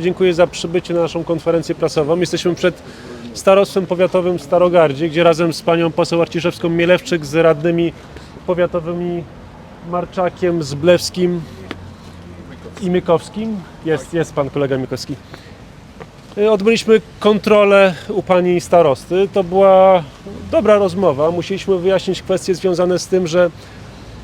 Dziękuję za przybycie na naszą konferencję prasową. Jesteśmy przed starostwem powiatowym w Starogardzie, gdzie razem z panią poseł Arciszewską Mielewczyk z radnymi powiatowymi Marczakiem, Zblewskim i Mykowskim. Jest, jest pan kolega Mykowski. Y, Odbyliśmy kontrolę u pani starosty. To była dobra rozmowa. Musieliśmy wyjaśnić kwestie związane z tym, że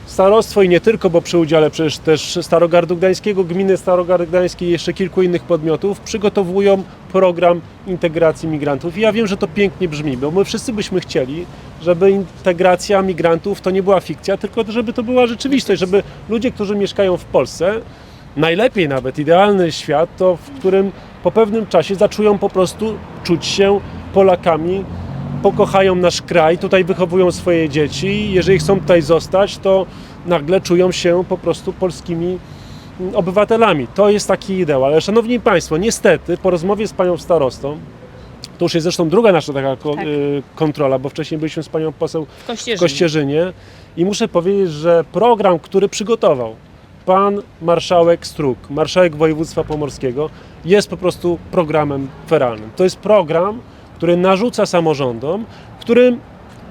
starostwo i nie tylko, bo przy udziale przecież też Starogardu Gdańskiego, gminy Starogard Gdańskiej i jeszcze kilku innych podmiotów przygotowują program integracji migrantów. I ja wiem, że to pięknie brzmi, bo my wszyscy byśmy chcieli, żeby integracja migrantów to nie była fikcja, tylko żeby to była rzeczywistość, żeby ludzie, którzy mieszkają w Polsce, najlepiej nawet, idealny świat, to w którym po pewnym czasie zaczują po prostu czuć się Polakami, pokochają nasz kraj, tutaj wychowują swoje dzieci jeżeli chcą tutaj zostać, to nagle czują się po prostu polskimi mm, obywatelami. To jest taki ideał. Ale szanowni Państwo, niestety po rozmowie z panią starostą, to już jest zresztą druga nasza taka ko- Tak. y, kontrola, bo wcześniej byliśmy z panią poseł W w Kościerzynie. Kościerzynie i muszę powiedzieć, że program, który przygotował pan marszałek Struk, marszałek województwa pomorskiego, jest po prostu programem feralnym. To jest program, który narzuca samorządom, w którym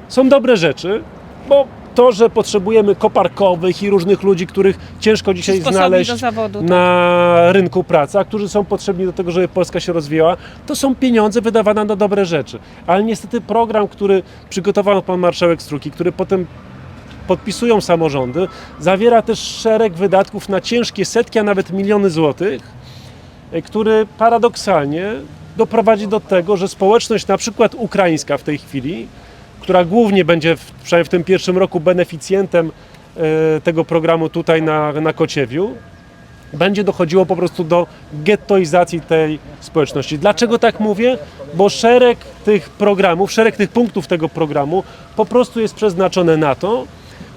są dobre rzeczy, bo to, że potrzebujemy koparkowych i różnych ludzi, których ciężko dzisiaj znaleźć zawodu. tak. na rynku pracy, a którzy są potrzebni do tego, żeby Polska się rozwijała, to są pieniądze wydawane na dobre rzeczy. Ale niestety program, który przygotował pan marszałek Struki, który potem podpisują samorządy, zawiera też szereg wydatków na ciężkie setki, a nawet miliony złotych, e, który paradoksalnie doprowadzi do tego, że społeczność na przykład ukraińska w tej chwili, która głównie będzie w, przynajmniej w tym pierwszym roku beneficjentem e, tego programu tutaj na, na Kociewiu, będzie dochodziło po prostu do gettoizacji tej społeczności. Dlaczego tak mówię? Bo szereg tych programów, szereg tych punktów tego programu po prostu jest przeznaczone na to,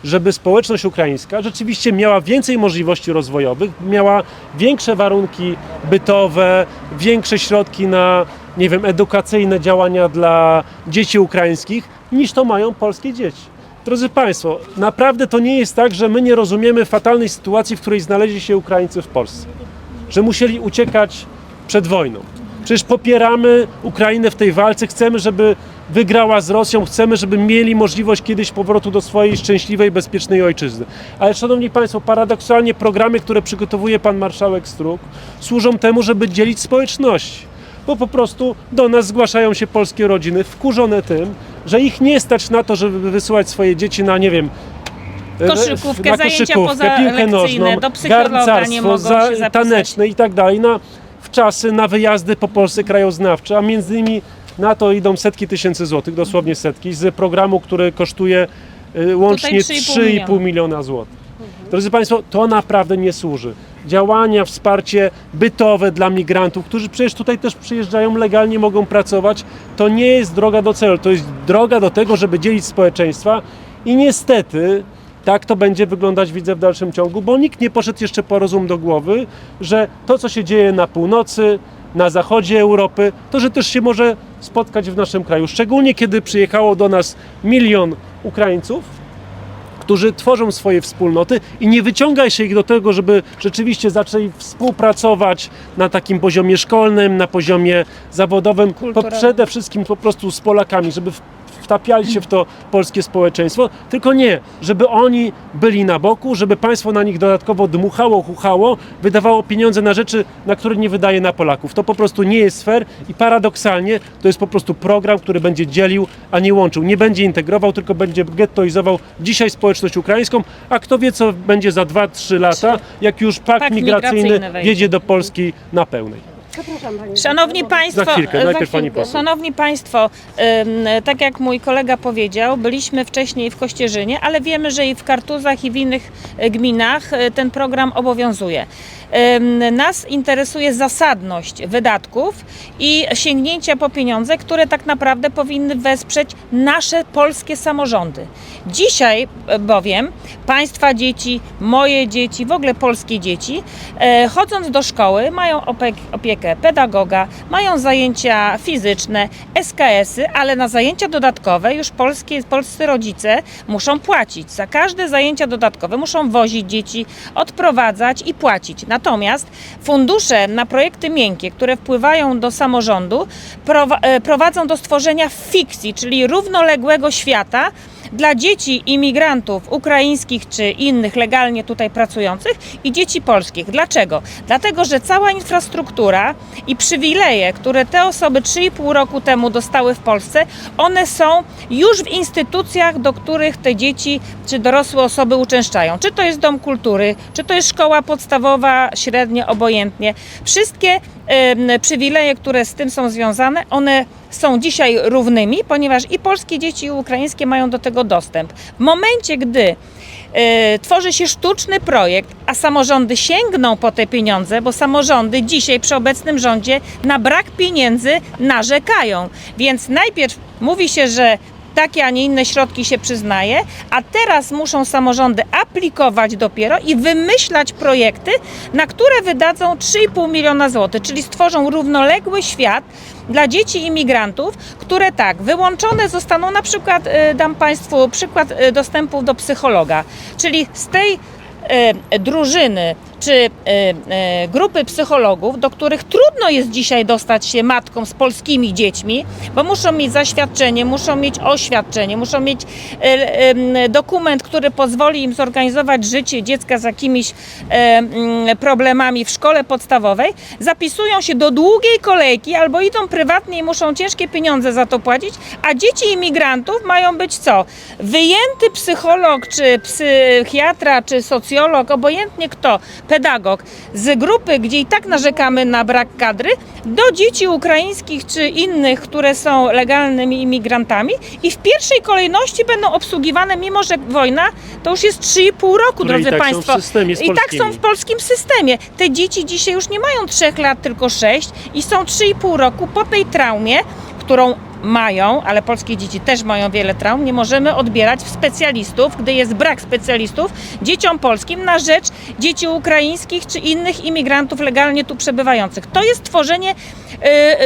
żeby społeczność ukraińska rzeczywiście miała więcej możliwości rozwojowych, miała większe warunki bytowe, większe środki na, nie wiem, edukacyjne działania dla dzieci ukraińskich, niż to mają polskie dzieci. Drodzy Państwo, naprawdę to nie jest tak, że my nie rozumiemy fatalnej sytuacji, w której znaleźli się Ukraińcy w Polsce. Że musieli uciekać przed wojną. Przecież popieramy Ukrainę w tej walce, chcemy, żeby wygrała z Rosją, chcemy, żeby mieli możliwość kiedyś powrotu do swojej szczęśliwej, bezpiecznej ojczyzny. Ale Szanowni Państwo, paradoksalnie programy, które przygotowuje Pan Marszałek Struk, służą temu, żeby dzielić społeczności. Bo po prostu do nas zgłaszają się polskie rodziny wkurzone tym, że ich nie stać na to, żeby wysyłać swoje dzieci na, nie wiem, Koszykówkę, na zajęcia koszykówkę, piłkę pozalekcyjne, nożną, do psychologa nie garncarstwo, mogą za, taneczne i tak dalej, na wczasy, na wyjazdy po Polsce krajoznawcze, a między innymi na to idą setki tysięcy złotych, dosłownie setki, z programu, który kosztuje y, łącznie 3,5 3,5 miliona złotych. Drodzy Państwo, to naprawdę nie służy. Działania, wsparcie bytowe dla migrantów, którzy przecież tutaj też przyjeżdżają legalnie, mogą pracować, to nie jest droga do celu. To jest droga do tego, żeby dzielić społeczeństwa i niestety tak to będzie wyglądać, widzę w dalszym ciągu, bo nikt nie poszedł jeszcze po rozum do głowy, że to, co się dzieje na północy, na zachodzie Europy, to, że też się może spotkać w naszym kraju. Szczególnie kiedy przyjechało do nas milion Ukraińców, którzy tworzą swoje wspólnoty i nie wyciąga się ich do tego, żeby rzeczywiście zaczęli współpracować na takim poziomie szkolnym, na poziomie zawodowym, Kulturowym. przede wszystkim po prostu z Polakami, żeby wtapiali się w to polskie społeczeństwo, tylko nie, żeby oni byli na boku, żeby państwo na nich dodatkowo dmuchało, chuchało, wydawało pieniądze na rzeczy, na które nie wydaje na Polaków. To po prostu nie jest fair i paradoksalnie to jest po prostu program, który będzie dzielił, a nie łączył. Nie będzie integrował, tylko będzie gettoizował dzisiaj społeczność ukraińską, a kto wie, co będzie za 2-3 lata, jak już pakt, Pakt migracyjny migracyjny wejdzie. do Polski na pełnej. Szanowni Państwo, Za chwilkę, za najpierw pani poseł. Szanowni Państwo, ym, tak jak mój kolega powiedział, byliśmy wcześniej w Kościerzynie, ale wiemy, że i w Kartuzach i w innych e, gminach e, ten program obowiązuje. Nas interesuje zasadność wydatków i sięgnięcia po pieniądze, które tak naprawdę powinny wesprzeć nasze polskie samorządy. Dzisiaj e, bowiem Państwa dzieci, moje dzieci, w ogóle polskie dzieci, e, chodząc do szkoły, mają opiekę pedagoga, mają zajęcia fizyczne, SKS-y, ale na zajęcia dodatkowe już polskie, polscy rodzice muszą płacić. Za każde zajęcia dodatkowe muszą wozić dzieci, odprowadzać i płacić. Natomiast fundusze na projekty miękkie, które wpływają do samorządu, e, prowadzą do stworzenia fikcji, czyli równoległego świata dla dzieci imigrantów ukraińskich czy innych legalnie tutaj pracujących i dzieci polskich. Dlaczego? Dlatego, że cała infrastruktura i przywileje, które te osoby 3,5 roku temu dostały w Polsce, one są już w instytucjach, do których te dzieci czy dorosłe osoby uczęszczają. Czy to jest dom kultury, czy to jest szkoła podstawowa, średnia, obojętnie. Wszystkie przywileje, które z tym są związane, one są dzisiaj równymi, ponieważ i polskie dzieci, i ukraińskie mają do tego dostęp. W momencie, gdy e, tworzy się sztuczny projekt, a samorządy sięgną po te pieniądze, bo samorządy dzisiaj przy obecnym rządzie na brak pieniędzy narzekają. Więc najpierw mówi się, że takie, a nie inne środki się przyznaje, a teraz muszą samorządy aplikować dopiero i wymyślać projekty, na które wydadzą 3,5 miliona złotych, czyli stworzą równoległy świat dla dzieci imigrantów, które tak, wyłączone zostaną na przykład, e, dam Państwu przykład e, dostępu do psychologa, czyli z tej e, drużyny czy e, e, grupy psychologów, do których trudno jest dzisiaj dostać się matkom z polskimi dziećmi, bo muszą mieć zaświadczenie, muszą mieć oświadczenie, muszą mieć e, dokument, który pozwoli im zorganizować życie dziecka z jakimiś problemami w szkole podstawowej, zapisują się do długiej kolejki albo idą prywatnie i muszą ciężkie pieniądze za to płacić, a dzieci imigrantów mają być co? Wyjęty psycholog, czy psychiatra, czy socjolog, obojętnie kto, pedagog z grupy, gdzie i tak narzekamy na brak kadry, do dzieci ukraińskich czy innych, które są legalnymi imigrantami i w pierwszej kolejności będą obsługiwane, mimo że wojna to już jest 3,5 roku, Które i drodzy tak są w Państwo. systemie z I tak są w polskim systemie. Te dzieci dzisiaj już nie mają 3 lat, tylko 6 i są 3,5 roku po tej traumie, którą mają, ale polskie dzieci też mają wiele traum, nie możemy odbierać w specjalistów, gdy jest brak specjalistów, dzieciom polskim na rzecz dzieci ukraińskich czy innych imigrantów legalnie tu przebywających. To jest tworzenie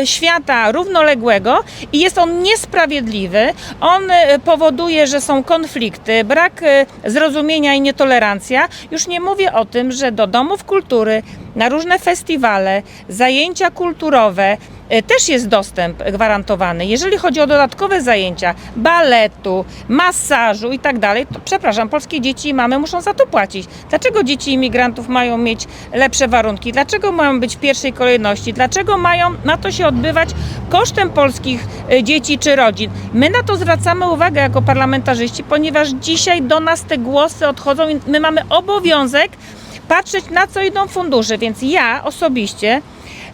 y, świata równoległego i jest on niesprawiedliwy. On y, powoduje, że są konflikty, brak y, zrozumienia i nietolerancja. Już nie mówię o tym, że do domów kultury, na różne festiwale, zajęcia kulturowe, y, też jest dostęp gwarantowany. Jeżeli chodzi o dodatkowe zajęcia baletu, masażu i tak dalej, to przepraszam, polskie dzieci i mamy muszą za to płacić. Dlaczego dzieci imigrantów mają mieć lepsze warunki? Dlaczego mają być w pierwszej kolejności? Dlaczego mają na to się odbywać kosztem polskich y, dzieci czy rodzin? My na to zwracamy uwagę jako parlamentarzyści, ponieważ dzisiaj do nas te głosy odchodzą i my mamy obowiązek patrzeć na co idą fundusze, więc ja osobiście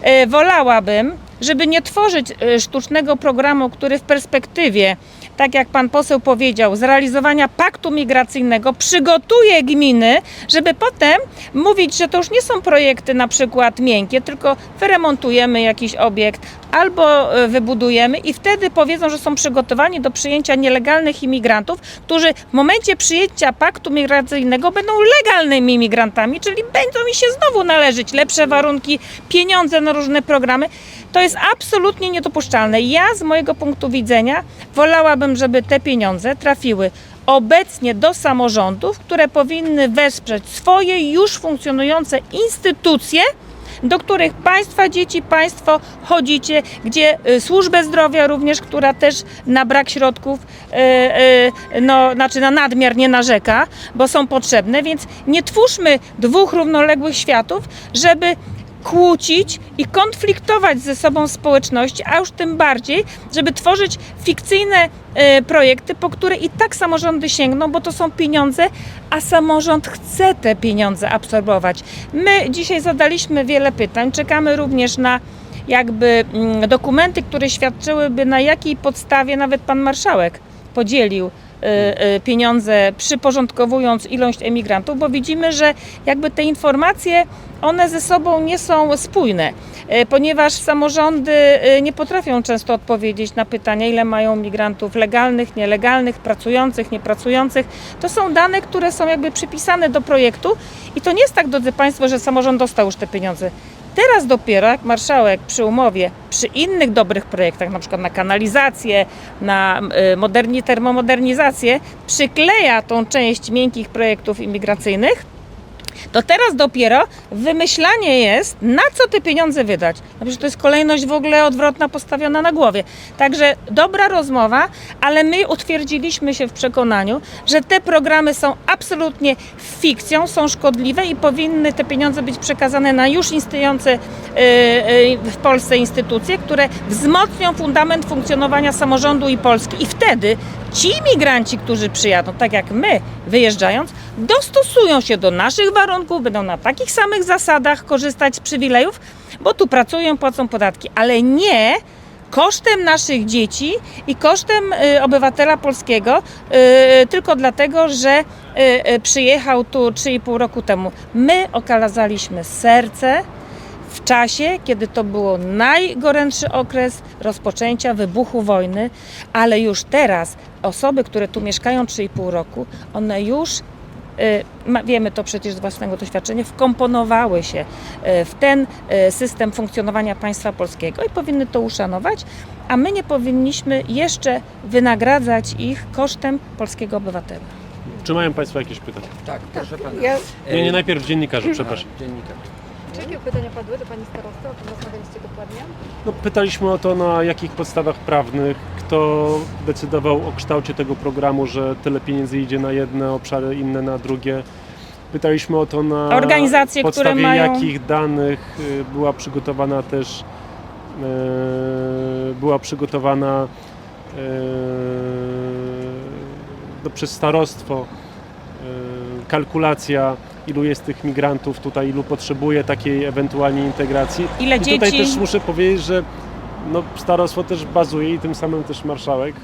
e, wolałabym, żeby nie tworzyć e, sztucznego programu, który w perspektywie, tak jak pan poseł powiedział, zrealizowania paktu migracyjnego przygotuje gminy, żeby potem mówić, że to już nie są projekty na przykład miękkie, tylko wyremontujemy jakiś obiekt albo e, wybudujemy i wtedy powiedzą, że są przygotowani do przyjęcia nielegalnych imigrantów, którzy w momencie przyjęcia paktu migracyjnego będą legalnymi imigrantami, czyli będą mi się znowu należeć lepsze warunki, pieniądze na różne programy. To jest absolutnie niedopuszczalne. Ja z mojego punktu widzenia wolałabym, żeby te pieniądze trafiły obecnie do samorządów, które powinny wesprzeć swoje już funkcjonujące instytucje, do których Państwa dzieci, Państwo chodzicie, gdzie y, służbę zdrowia również, która też na brak środków, y, y, no, znaczy na nadmiar nie narzeka, bo są potrzebne, więc nie twórzmy dwóch równoległych światów, żeby kłócić i konfliktować ze sobą społeczności, a już tym bardziej, żeby tworzyć fikcyjne e, projekty, po które i tak samorządy sięgną, bo to są pieniądze, a samorząd chce te pieniądze absorbować. My dzisiaj zadaliśmy wiele pytań, czekamy również na jakby mm, dokumenty, które świadczyłyby na jakiej podstawie nawet pan marszałek podzielił pieniądze, przyporządkowując ilość emigrantów, bo widzimy, że jakby te informacje, one ze sobą nie są spójne, e, ponieważ samorządy nie potrafią często odpowiedzieć na pytania, ile mają migrantów legalnych, nielegalnych, pracujących, niepracujących. To są dane, które są jakby przypisane do projektu i to nie jest tak, drodzy Państwo, że samorząd dostał już te pieniądze. Teraz dopiero, jak marszałek przy umowie, przy innych dobrych projektach, na przykład na kanalizację, na y, moderni, termomodernizację, przykleja tą część miękkich projektów imigracyjnych, To teraz dopiero wymyślanie jest, na co te pieniądze wydać. No to jest kolejność w ogóle odwrotna postawiona na głowie. Także dobra rozmowa, ale my utwierdziliśmy się w przekonaniu, że te programy są absolutnie fikcją, są szkodliwe i powinny te pieniądze być przekazane na już istniejące y, y, w Polsce instytucje, które wzmocnią fundament funkcjonowania samorządu i Polski. I wtedy ci imigranci, którzy przyjadą, tak jak my, wyjeżdżając, dostosują się do naszych warunków, będą na takich samych zasadach korzystać z przywilejów, bo tu pracują, płacą podatki, ale nie kosztem naszych dzieci i kosztem y, obywatela polskiego, y, tylko dlatego, że y, y, przyjechał tu 3,5 roku temu. My okazaliśmy serce w czasie, kiedy to był najgorętszy okres rozpoczęcia wybuchu wojny, ale już teraz osoby, które tu mieszkają 3,5 roku, one już wiemy to przecież z własnego doświadczenia, wkomponowały się y, w ten y, system funkcjonowania państwa polskiego i powinny to uszanować, a my nie powinniśmy jeszcze wynagradzać ich kosztem polskiego obywatela. Czy mają Państwo jakieś pytania? Tak, proszę pana. Ja, Nie, nie najpierw dziennikarze, przepraszam. Dziennikarz. Czy jakie pytania padły do Pani starosty? O tym rozmawialiście dokładnie? No, pytaliśmy o to, na jakich podstawach prawnych, kto decydował o kształcie tego programu, że tyle pieniędzy idzie na jedne obszary, inne na drugie. Pytaliśmy o to na Organizacje, które podstawie mają- jakich danych y, była przygotowana też y, była przygotowana y, no, przez starostwo y, kalkulacja ilu jest tych migrantów tutaj, ilu potrzebuje takiej ewentualnie integracji. Ile I tutaj dzieci? też muszę powiedzieć, że no, starostwo też bazuje i tym samym też marszałek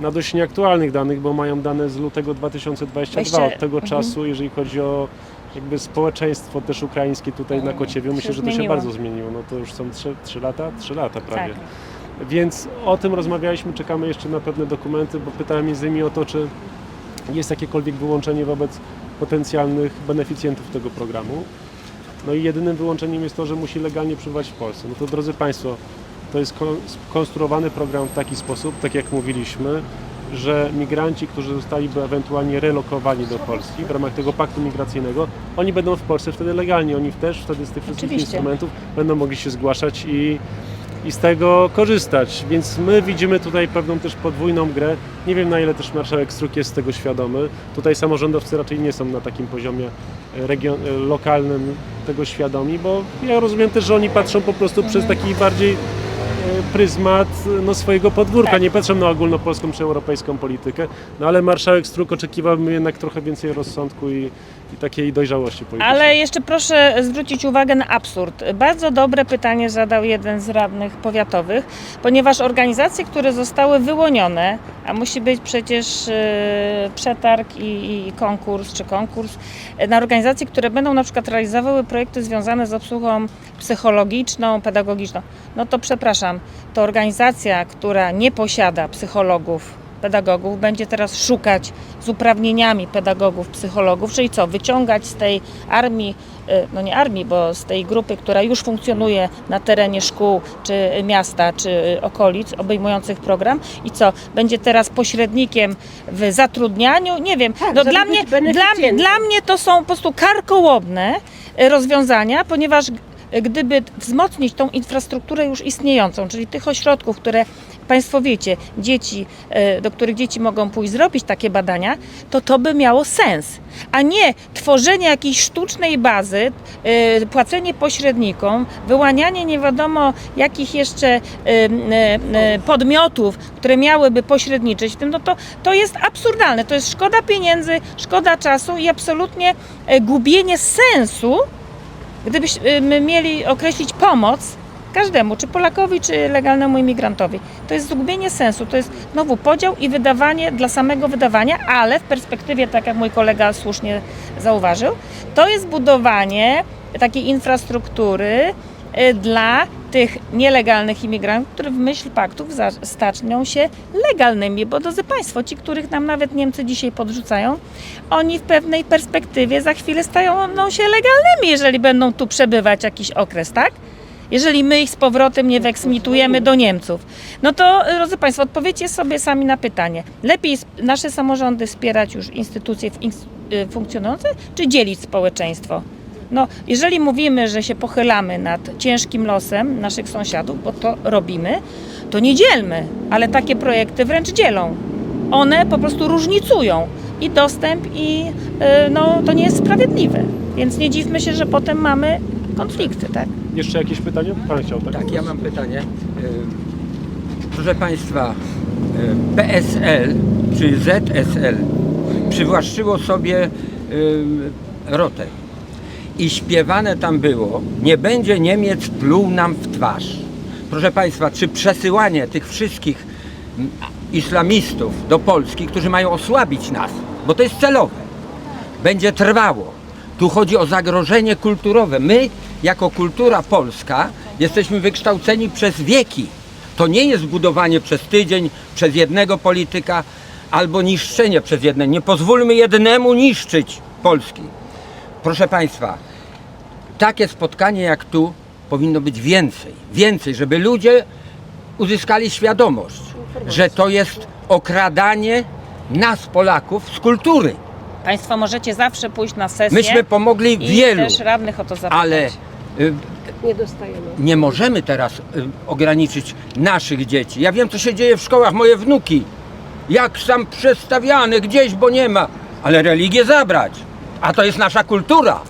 na dość nieaktualnych danych, bo mają dane z lutego 2022. Od Weźcie- tego mhm. czasu, jeżeli chodzi o jakby społeczeństwo też ukraińskie tutaj na Kociewiu, myślę, że to się zmieniło. bardzo zmieniło. No to już są 3, 3 lata? 3 lata prawie. Tak. Więc o tym rozmawialiśmy, czekamy jeszcze na pewne dokumenty, bo pytałem między innymi o to, czy jest jakiekolwiek wyłączenie wobec potencjalnych beneficjentów tego programu. No i jedynym wyłączeniem jest to, że musi legalnie przebywać w Polsce. No to drodzy Państwo, to jest kon- skonstruowany program w taki sposób, tak jak mówiliśmy, że migranci, którzy zostaliby ewentualnie relokowani do Polski w ramach tego paktu migracyjnego, oni będą w Polsce wtedy legalnie, oni też wtedy z tych wszystkich Oczywiście. instrumentów będą mogli się zgłaszać i, i z tego korzystać. Więc my widzimy tutaj pewną też podwójną grę. Nie wiem na ile też marszałek Struk jest tego świadomy. Tutaj samorządowcy raczej nie są na takim poziomie e, e, lokalnym tego świadomi, bo ja rozumiem też, że oni patrzą po prostu przez taki bardziej pryzmat no, swojego podwórka, Tak. nie patrzą na ogólnopolską czy europejską politykę, no ale marszałek Struk oczekiwałbym jednak trochę więcej rozsądku i, i takiej dojrzałości politycznej. Ale jeszcze proszę zwrócić uwagę na absurd. Bardzo dobre pytanie zadał jeden z radnych powiatowych, ponieważ organizacje, które zostały wyłonione, a musi być przecież e, przetarg i, i konkurs czy konkurs, na organizacje, które będą na przykład realizowały projekty związane z obsługą psychologiczną, pedagogiczną, no to przepraszam, to organizacja, która nie posiada psychologów, pedagogów, będzie teraz szukać z uprawnieniami pedagogów, psychologów, czyli co, wyciągać z tej armii, y, no nie armii, bo z tej grupy, która już funkcjonuje na terenie szkół, czy miasta, czy y, okolic, obejmujących program i co, będzie teraz pośrednikiem w zatrudnianiu, nie wiem, Tak, no dla mnie, dla, beneficjentem. dla mnie to są po prostu karkołomne y, rozwiązania, ponieważ gdyby wzmocnić tą infrastrukturę już istniejącą, czyli tych ośrodków, które Państwo wiecie, dzieci, e, do których dzieci mogą pójść zrobić takie badania, to to by miało sens. A nie tworzenie jakiejś sztucznej bazy, e, płacenie pośrednikom, wyłanianie nie wiadomo jakich jeszcze e, podmiotów, które miałyby pośredniczyć w tym, no to, to jest absurdalne. To jest szkoda pieniędzy, szkoda czasu i absolutnie gubienie sensu Gdybyśmy mieli określić pomoc każdemu, czy Polakowi, czy legalnemu imigrantowi, to jest zgubienie sensu, to jest znowu podział i wydawanie dla samego wydawania, ale w perspektywie, tak jak mój kolega słusznie zauważył, to jest budowanie takiej infrastruktury y, dla tych nielegalnych imigrantów, którzy w myśl paktów staną się legalnymi, bo drodzy Państwo, ci, których nam nawet Niemcy dzisiaj podrzucają, oni w pewnej perspektywie za chwilę stają no, się legalnymi, jeżeli będą tu przebywać jakiś okres, tak? jeżeli my ich z powrotem nie wyeksmitujemy do Niemców. No to, drodzy Państwo, odpowiedzcie sobie sami na pytanie. Lepiej nasze samorządy wspierać już instytucje y, funkcjonujące, czy dzielić społeczeństwo? No, jeżeli mówimy, że się pochylamy nad ciężkim losem naszych sąsiadów, bo to robimy, to nie dzielmy, ale takie projekty wręcz dzielą. One po prostu różnicują i dostęp, i y, no, to nie jest sprawiedliwe. Więc nie dziwmy się, że potem mamy konflikty, tak? Jeszcze jakieś pytanie? Pan chciał, tak? Tak, ja mam pytanie. Y, Proszę Państwa, y, PSL czy ZSL przywłaszczyło sobie rotę i śpiewane tam było nie będzie Niemiec pluł nam w twarz. Proszę Państwa, czy przesyłanie tych wszystkich islamistów do Polski, którzy mają osłabić nas, bo to jest celowe, będzie trwało. Tu chodzi o zagrożenie kulturowe. My, jako kultura polska, jesteśmy wykształceni przez wieki. To nie jest budowanie przez tydzień, przez jednego polityka, albo niszczenie przez jednego. Nie pozwólmy jednemu niszczyć Polski. Proszę Państwa, takie spotkanie jak tu powinno być więcej. Więcej, żeby ludzie uzyskali świadomość, że to jest okradanie nas, Polaków, z kultury. Państwo możecie zawsze pójść na sesję Myśmy pomogli i wielu, też radnych o to zapytać. ale y, Nie dostajemy. nie możemy teraz y, ograniczyć naszych dzieci. Ja wiem, co się dzieje w szkołach, moje wnuki. Jak sam przestawiane gdzieś, bo nie ma. Ale religię zabrać. A to jest nasza kultura.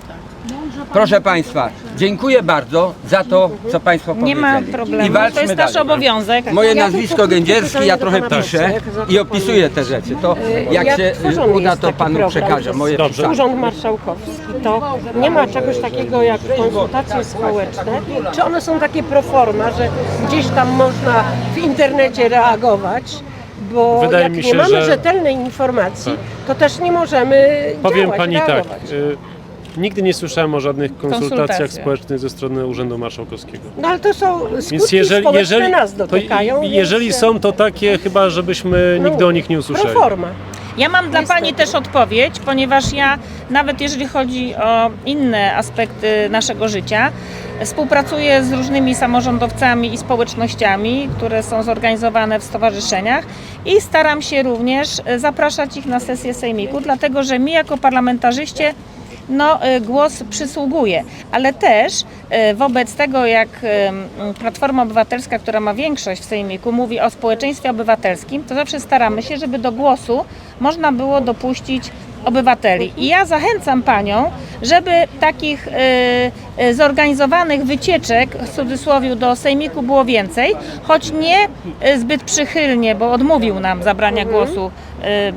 Proszę Państwa, dziękuję bardzo za to, co Państwo Nie powiedzieli. ma I problemu. walczmy To jest nasz dalej. obowiązek. Moje Ja nazwisko Gędzierski, ja trochę piszę i opisuję te rzeczy. To jak Jak się y, uda, jest to taki Panu program przekażę moje Dobrze. pisanie. Urząd Marszałkowski, to nie ma czegoś takiego jak konsultacje społeczne. Czy one są takie pro forma, że gdzieś tam można w internecie reagować? Bo Wydaje jak mi nie się, mamy że- rzetelnej informacji, to też nie możemy Powiem działać, pani tak. reagować. Y, nigdy nie słyszałem o żadnych konsultacjach Konsultacje. społecznych ze strony Urzędu Marszałkowskiego. No ale to są skutki Więc jeżeli, społeczne jeżeli, nas to, dotykają. jeżeli więc, są to takie, chyba żebyśmy no, nigdy o nich nie usłyszeli. forma. Ja mam dla Niestety. Pani też odpowiedź, ponieważ ja, nawet jeżeli chodzi o inne aspekty naszego życia, współpracuję z różnymi samorządowcami i społecznościami, które są zorganizowane w stowarzyszeniach i staram się również zapraszać ich na sesję sejmiku, dlatego że mi jako parlamentarzyście no, e, głos przysługuje, ale też e, wobec tego, jak m, Platforma Obywatelska, która ma większość w Sejmiku, mówi o społeczeństwie obywatelskim, to zawsze staramy się, żeby do głosu można było dopuścić obywateli. I ja zachęcam Panią, żeby takich zorganizowanych wycieczek, w cudzysłowie, do Sejmiku było więcej, choć nie zbyt przychylnie, bo odmówił nam zabrania głosu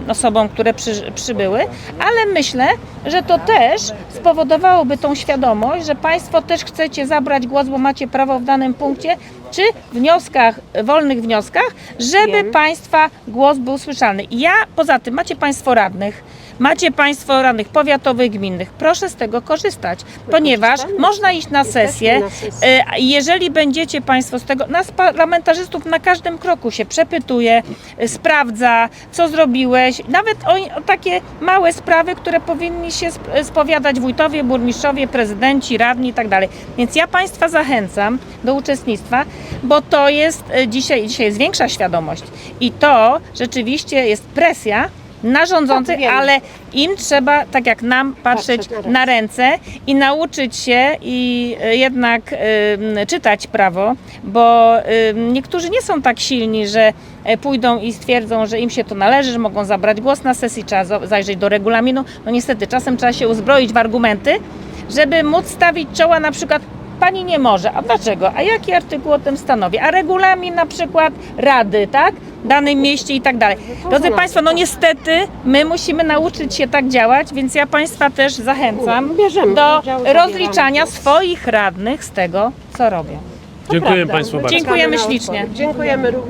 osobom, które przy, przybyły, ale myślę, że to też spowodowałoby tą świadomość, że Państwo też chcecie zabrać głos, bo macie prawo w danym punkcie, czy wnioskach, wolnych wnioskach, żeby Wiem. Państwa głos był słyszalny. I ja, poza tym, macie Państwo radnych, macie Państwo radnych powiatowych, gminnych. Proszę z tego korzystać, ponieważ można iść na sesję. e, Jeżeli będziecie Państwo z tego, nas parlamentarzystów na każdym kroku się przepytuje, e, sprawdza, co zrobiłeś, nawet o, o takie małe sprawy, które powinni się sp- spowiadać wójtowie, burmistrzowie, prezydenci, radni i tak dalej. Więc ja Państwa zachęcam do uczestnictwa, bo to jest e, dzisiaj, dzisiaj jest większa świadomość i to rzeczywiście jest presja na rządzących, Tak, wiem. ale im trzeba, tak jak nam, patrzeć Patrzeć na na ręce i nauczyć się i e, jednak em, czytać prawo, bo niektórzy nie są tak silni, że e, pójdą i stwierdzą, że im się to należy, że mogą zabrać głos na sesji, trzeba za- zajrzeć do regulaminu. No niestety, czasem trzeba się uzbroić w argumenty, żeby móc stawić czoła na przykład Pani nie może. A dlaczego? A jaki artykuł o tym stanowi? A regulamin na przykład rady, tak? W danym mieście i tak dalej. Drodzy na Państwo, no niestety my musimy nauczyć się tak działać, więc ja Państwa też zachęcam Bierzemy do udział, zabieramy rozliczania głos. swoich radnych z tego, co robią. Dziękuję. Państwu bardzo. Dziękujemy ślicznie. Dziękujemy również.